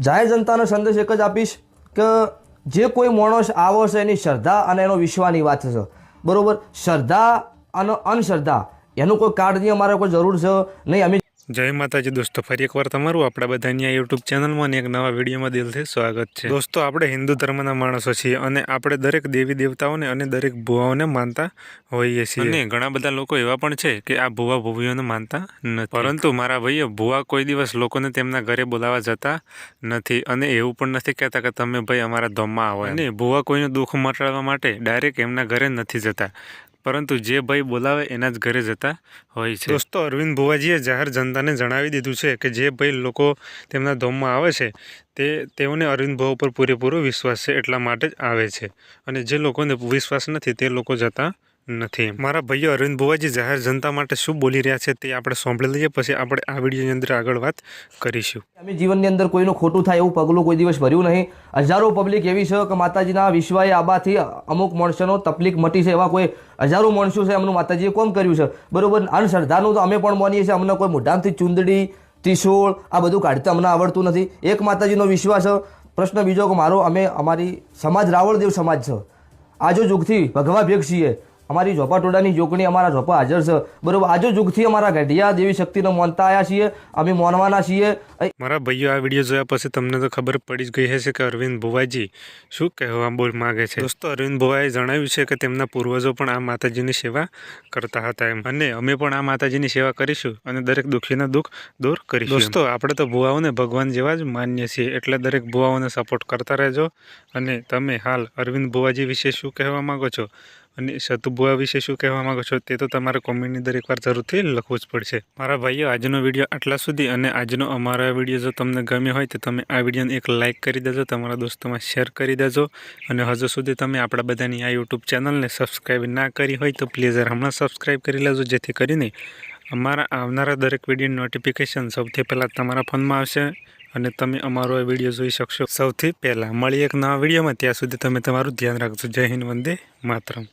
જાહેર જનતાનો સંદેશ એક જ આપીશ કે જે કોઈ માણસ આવો છે એની શ્રદ્ધા અને એનો વિશ્વાની વાત છે. બરાબર? શ્રદ્ધા અને અનશ્રદ્ધા એનું કોઈ કાર્ડની અમારે કોઈ જરૂર છે નહીં? અમે જય માતાજી દોસ્તો ફરી એકવાર તમારું આપણા બધાની આ યુટ્યુબ ચેનલમાં અને એક નવા વિડીયોમાં દિલથી સ્વાગત છે. દોસ્તો આપણે હિન્દુ ધર્મના માણસો છીએ અને આપણે દરેક દેવી દેવતાઓને અને દરેક ભુવાઓને માનતા હોઈએ છીએ. અને ઘણા બધા લોકો એવા પણ છે કે આ ભુવા ભુવીઓને માનતા નથી. પરંતુ મારા ભાઈએ ભુવા કોઈ દિવસ લોકોને તેમના ઘરે બોલાવવા જતા નથી અને એવું પણ નથી કહેતા કે તમે ભાઈ અમારા ધોમમાં આવો. અને ભુવા કોઈનું દુઃખ મટાડવા માટે ડાયરેક્ટ એમના ઘરે નથી જતા. પરંતુ જે ભાઈ બોલાવે એના જ ઘરે જતા હોય છે. દોસ્તો, અરવિંદ ભુવાજીએ જાહેર જનતાને જણાવી દીધું છે કે જે ભાઈ લોકો તેમના ધોમમાં આવે છે, તે, તેઓને અરવિંદ ભુવા ઉપર પૂરેપૂરો વિશ્વાસ છે એટલા માટે જ આવે છે. અને જે લોકોને વિશ્વાસ નથી, તે લોકો જતા નથી. મારા ભાઈઓ અરવિંદ બુવાજી જાહેર જનતા માટે શું બોલી રહ્યા છે તે આપણે સાંભળી લઈએ, પછી આપણે આ વિડીયોની અંદર આગળ વાત કરીશું. અમે જીવનની અંદર કોઈનું ખોટું થાય એવું પગલું કોઈ દિવસ ભર્યું નહીં. હજારો પબ્લિક એવી છે કે માતાજીના વિશ્વાએ આબાથી અમુક માણસોનો તકલીફ મટી છે એવા કોઈ હજારો માણસો છે એમનું માતાજીએ કોમ કર્યું છે. બરોબર અંધશ્રદ્ધાનું તો અમે પણ માનીએ છીએ, અમને કોઈ મોઢામાંથી ચૂંદડી, ત્રિશૂળ આ બધું કાઢતા અમને આવડતું નથી. એક માતાજીનો વિશ્વાસ પ્રશ્ન બીજો કે મારો, અમે અમારી સમાજ રાવળદેવ સમાજ છે. આજો યુગથી ભગવા ભેગ છીએ. અમારી ઝોપા ટોડાની જોકણી અમારા ઝોપા હાજર છે. બરોબર, આજો જુગથી અમારા ગઢિયા દેવી શક્તિનો માનતા આવ્યા છીએ. અમે માનવાના છીએ. મારા ભાઈઓ આ વીડિયો જોયા પછી તમને તો ખબર પડી જ ગઈ હશે કે અરવિંદ ભુવાજી શું કહેવા બોલ માગે છે. દોસ્તો, અરવિંદ ભુવાએ જણાવ્યું છે કે તેમના પૂર્વજો પણ આ માતાજીની સેવા કરતા હતા એમ. અને અમે પણ આ માતાજીની સેવા કરીશું અને દરેક દુઃખીના દુઃખ દૂર કરીશું દોસ્તો, આપણે તો ભુવાઓને ભગવાન જેવા જ માન્ય છીએ. એટલે દરેક ભુવાઓને સપોર્ટ કરતા રહેજો. અને તમે હાલ અરવિંદ ભુવાજી વિશે શું કહેવા માગો છો? અને શતુભુઆ વિશે શું કહેવા માંગો છો તે તો તમારે કોમેન્ટની દરેક વાર જરૂરથી લખવું જ પડશે. મારા ભાઈઓ, આજનો વીડિયો આટલા સુધી અને આજનો અમારો વીડિયો જો તમને ગમ્યો હોય તો તમે આ વિડીયોને એક લાઇક કરી દેજો, તમારા દોસ્તોમાં શેર કરી દેજો અને હજુ સુધી તમે આપણા બધાની આ યુટ્યુબ ચેનલને સબસ્ક્રાઈબ ના કરી હોય તો પ્લીઝ હમણાં સબસ્ક્રાઈબ કરી લેજો, જેથી કરીને અમારા આવનારા દરેક વીડિયો નોટિફિકેશન સૌથી પહેલાં તમારા ફોનમાં આવશે અને તમે અમારો આ વીડિયો જોઈ શકશો. સૌથી પહેલાં મળી એક નવા વિડીયોમાં. ત્યાં સુધી તમે તમારું ધ્યાન રાખજો. જય હિન્દ, વંદે માતરમ.